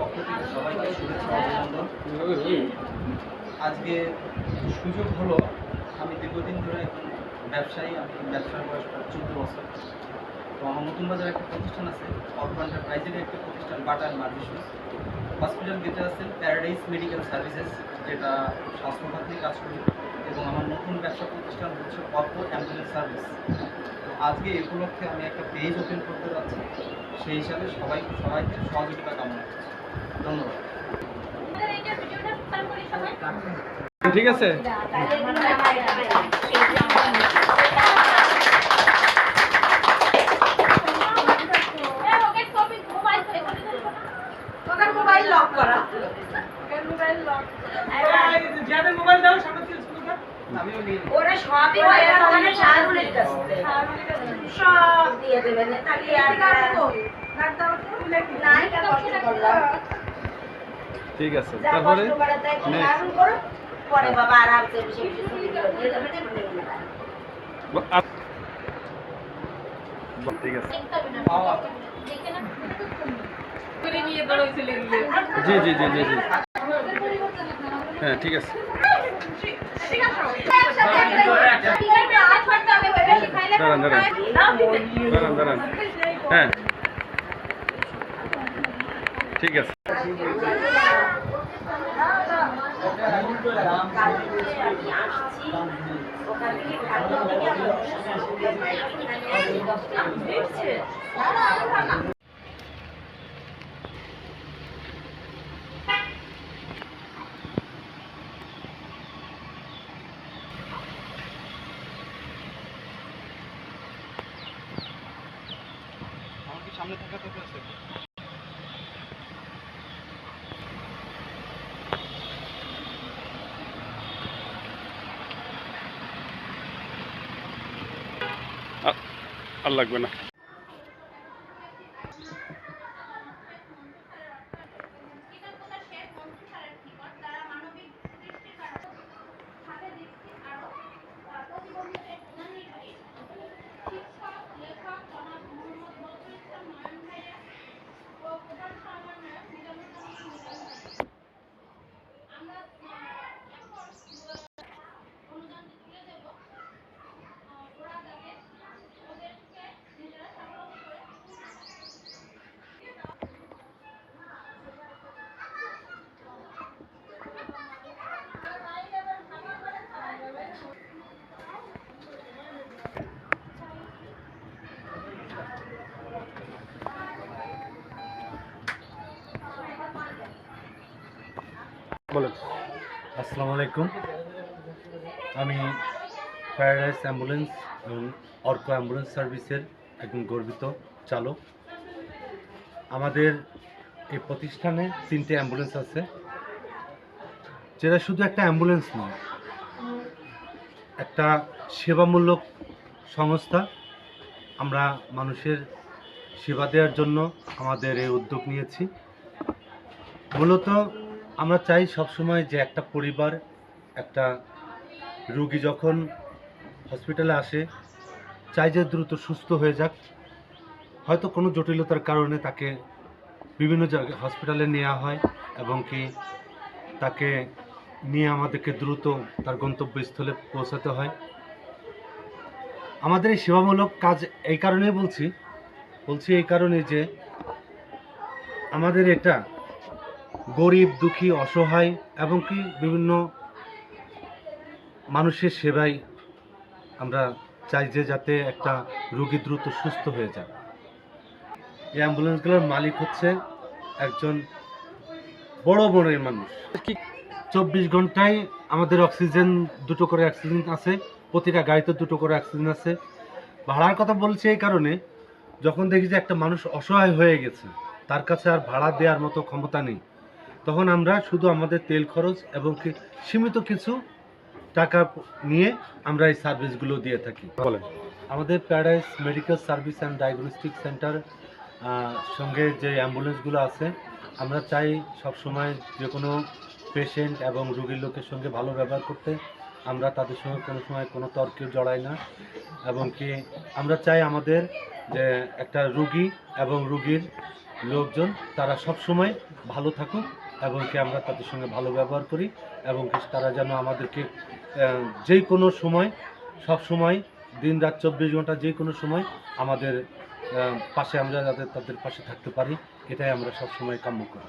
পক্ষ থেকে সবাইকে আজকে সুযোগ হলো, আমি দীর্ঘদিন ধরে ব্যবসায়ী, আমি ব্যবসার বয়স চোদ্দ বছর। তো আমার নতুন বাজারে একটা প্রতিষ্ঠান আছে অর্ক এন্টারপ্রাইজের একটা প্রতিষ্ঠান বাটা অ্যান্ড মার্ভিসুস হসপিটাল গেটে আছেন প্যারাডাইস মেডিকেল সার্ভিসেস যেটা স্বাস্থ্য খাতে কাজ করি। এবং আমার নতুন ব্যবসা প্রতিষ্ঠান হচ্ছে অর্ক অ্যাম্বুলেন্স সার্ভিস তো আজকে এই উপলক্ষে আমি একটা পেজ ওপেন করতে যাচ্ছি। সেই হিসাবে সবাই সবাইকে সহযোগিতা কামনা করছি। ধন্যবাদ। ঠিক আছে। মোবাইল লক করা। আমিও নিয়ে নিই। ওরা সবই হয়ে গেছে ওখানে শাহরুলের কাছে সব দিয়ে দেবেন তাহলে আর কষ্ট করলাম। ঠিক আছে তারপরে? পরে বাবা আরামসে বসে বসে ঠিক আছে। জি জি জি জি জি। হ্যাঁ ঠিক আছে। দাঁড়ান দাঁড়ান দাঁড়ান হ্যাঁ। ঠিক আছে খাদ্য থেকে আমি আমার কি সামনে থাকা তো আছে আর লাগবে না। বলেন। আসসালামু আলাইকুম। আমি প্যারাডাইস অ্যাম্বুলেন্স এবং অর্ক অ্যাম্বুলেন্স সার্ভিসের একজন গর্বিত চালক। আমাদের এই প্রতিষ্ঠানে তিনটে অ্যাম্বুলেন্স আছে, যেটা শুধু একটা অ্যাম্বুলেন্স নয়, একটা সেবামূলক সংস্থা। আমরা মানুষের সেবা দেওয়ার জন্য আমাদের এই উদ্যোগ নিয়েছি। মূলত আমরা চাই সবসময় যে একটা পরিবার, একটা রুগী যখন হসপিটালে আসে, চাই যে দ্রুত সুস্থ হয়ে যাক। হয়তো কোনো জটিলতার কারণে তাকে বিভিন্ন জায়গায় হসপিটালে নেওয়া হয় এবং কি তাকে নিয়ে আমাদেরকে দ্রুত তার গন্তব্যস্থলে পৌঁছাতে হয়। আমাদের এই সেবামূলক কাজ এই কারণেই বলছি বলছি এই কারণে যে আমাদের এটা গরিব দুঃখী অসহায় এবং কি বিভিন্ন মানুষের সেবায় আমরা চাই যে যাতে একটা রোগী দ্রুত সুস্থ হয়ে যায়। এই অ্যাম্বুলেন্সগুলোর মালিক হচ্ছে একজন বড় বড়ের মানুষ। চব্বিশ ঘন্টায় আমাদের অক্সিজেন দুটো করে অক্সিজেন আছে প্রতিটা গাড়িতে দুটো করে অক্সিজেন আছে। ভাড়ার কথা বলছি এই কারণে যখন দেখি যে একটা মানুষ অসহায় হয়ে গেছে তার কাছে আর ভাড়া দেওয়ার মতো ক্ষমতা নেই। তখন আমরা শুধু আমাদের তেল খরচ এবং কি সীমিত কিছু টাকা নিয়ে আমরা এই সার্ভিসগুলো দিয়ে থাকি। বলেন। আমাদের paradise medical service and diagnostic centre সঙ্গে যে অ্যাম্বুলেন্সগুলো আছে আমরা চাই সব সময় যে কোনো পেশেন্ট এবং রুগীর লোকের সঙ্গে ভালো ব্যবহার করতে। আমরা তাদের সঙ্গে কোনো সময় কোনো তর্কে জড়াই না। এবং কি আমরা চাই আমাদের যে একটা রুগী এবং রুগীর লোকজন তারা সব সময় ভালো থাকুক। এবং কি আমরা তাদের সঙ্গে ভালো ব্যবহার করি এবং তারা যেন আমাদেরকে যে কোনো সময়, সব সময়, দিন রাত চব্বিশ ঘণ্টা যে কোনো সময় আমাদের পাশে আমরা যাতে তাদের পাশে থাকতে পারি, এটাই আমরা সব সময় কাম্য করি।